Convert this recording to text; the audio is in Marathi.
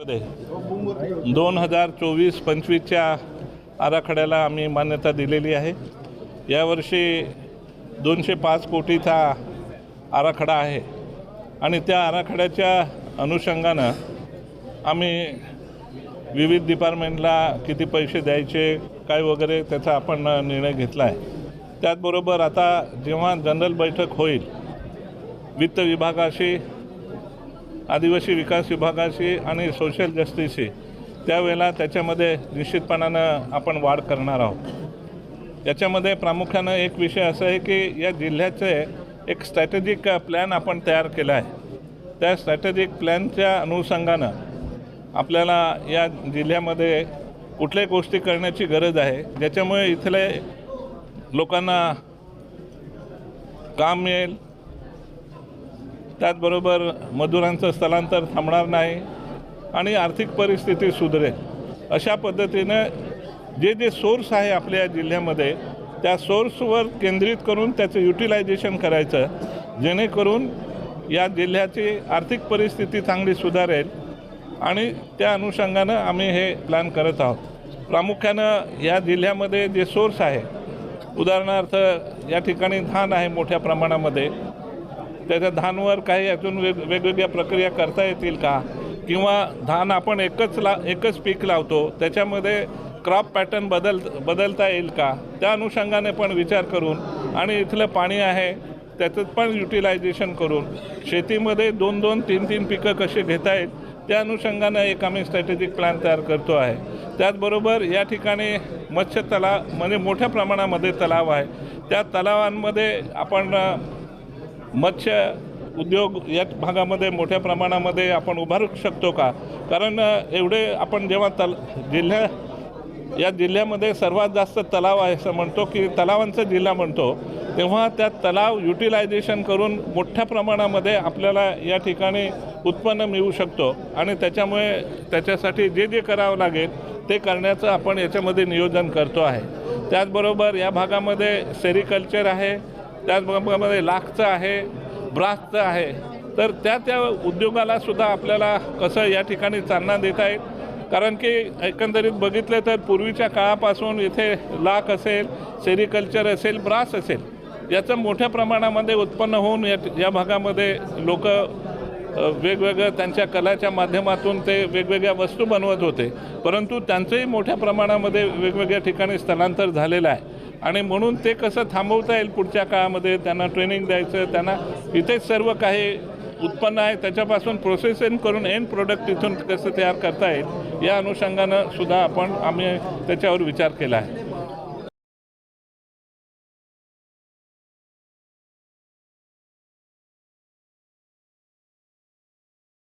मध्ये दोन हजार चोवीस पंचवीसच्या आराखड्याला आम्ही मान्यता दिलेली आहे. यावर्षी दोनशे पाच कोटीचा आराखडा आहे. आणि त्या आराखड्याच्या अनुषंगानं आम्ही विविध डिपार्टमेंटला किती पैसे द्यायचे काय वगैरे त्याचा आपण निर्णय घेतला आहे त्याचबरोबर आता जेव्हा जनरल बैठक होईल वित्त विभागाशी आदिवासी विकास विभागाशी आणि सोशल जस्टिसशी त्यावेळेला त्याच्यामध्ये निश्चितपणानं आपण वाढ करणार आहोत. याच्यामध्ये प्रामुख्यानं एक विषय असा आहे की या जिल्ह्याचे एक स्ट्रॅटेजिक प्लॅन आपण तयार केला आहे. त्या स्ट्रॅटेजिक प्लॅनच्या अनुषंगानं आपल्याला या जिल्ह्यामध्ये कुठल्याही गोष्टी करण्याची गरज आहे. ज्याच्यामुळे इथले लोकांना काम मिळेल त्याचबरोबर मजुरांचं स्थलांतर थांबणार नाही आणि आर्थिक परिस्थिती सुधरेल. अशा पद्धतीनं जे जे सोर्स आहे आपल्या जिल्ह्यामध्ये त्या सोर्सवर केंद्रित करून त्याचं युटिलायझेशन करायचं जेणेकरून या जिल्ह्याची आर्थिक परिस्थिती चांगली सुधारेल आणि त्या अनुषंगानं आम्ही हे प्लॅन करत आहोत. प्रामुख्यानं या जिल्ह्यामध्ये जे सोर्स आहे उदाहरणार्थ या ठिकाणी धान आहे मोठ्या प्रमाणामध्ये त्याच्या धानवर काही अजून वेग वेगवेगळ्या प्रक्रिया करता येतील का? किंवा धान आपण एकच ला एकच पीक लावतो त्याच्यामध्ये क्रॉप पॅटर्न बदल बदलता येईल का? त्या अनुषंगाने पण विचार करून आणि इथलं पाणी आहे त्याचं पण युटिलायझेशन करून शेतीमध्ये दोन दोन तीन तीन पिकं कशी घेता येईल त्या अनुषंगानं एक आम्ही स्ट्रॅटेजिक प्लॅन तयार करतो आहे. त्याचबरोबर या ठिकाणी मत्स्य तलाव म्हणजे मोठ्या प्रमाणामध्ये तलाव आहे. त्या तलावांमध्ये आपण मत्स्य उद्योग या भागामध्ये मोठ्या प्रमाणामध्ये आपण उभारू शकतो का? कारण एवढे आपण जेव्हा तल जिल्ह्या या जिल्ह्यामध्ये सर्वात जास्त तलाव आहे असं म्हणतो की तलावांचा जिल्हा म्हणतो तेव्हा त्या तलाव युटिलायझेशन करून मोठ्या प्रमाणामध्ये आपल्याला या ठिकाणी उत्पन्न मिळू शकतो. आणि त्याच्यामुळे त्याच्यासाठी जे जे करावं लागेल ते करण्याचं आपण याच्यामध्ये नियोजन करतो आहे. त्याचबरोबर या भागामध्ये सेरिकल्चर आहे त्याच भागामध्ये लाखचं आहे ब्रासचं आहे. तर त्या त्या उद्योगाला सुद्धा आपल्याला कसं या ठिकाणी चालना देता येईल? कारण की एकंदरीत बघितलं तर पूर्वीच्या काळापासून इथे लाख असेल सेरिकल्चर असेल ब्रास असेल याचं मोठ्या प्रमाणामध्ये उत्पन्न होऊन या या भागामध्ये लोक वेगवेगळं त्यांच्या कलाच्या माध्यमातून ते वेगवेगळ्या वस्तू बनवत होते. परंतु त्यांचंही मोठ्या प्रमाणामध्ये वेगवेगळ्या ठिकाणी स्थलांतर झालेलं आहे. आणि म्हणून ते कसं थांबवता येईल पुढच्या काळामध्ये त्यांना ट्रेनिंग द्यायचं त्यांना इथेच सर्व काही उत्पन्न आहे त्याच्यापासून प्रोसेसिंग करून एन प्रोडक्ट इथून कसं तयार करता येईल या अनुषंगानं सुद्धा आपण आम्ही त्याच्यावर विचार केला आहे.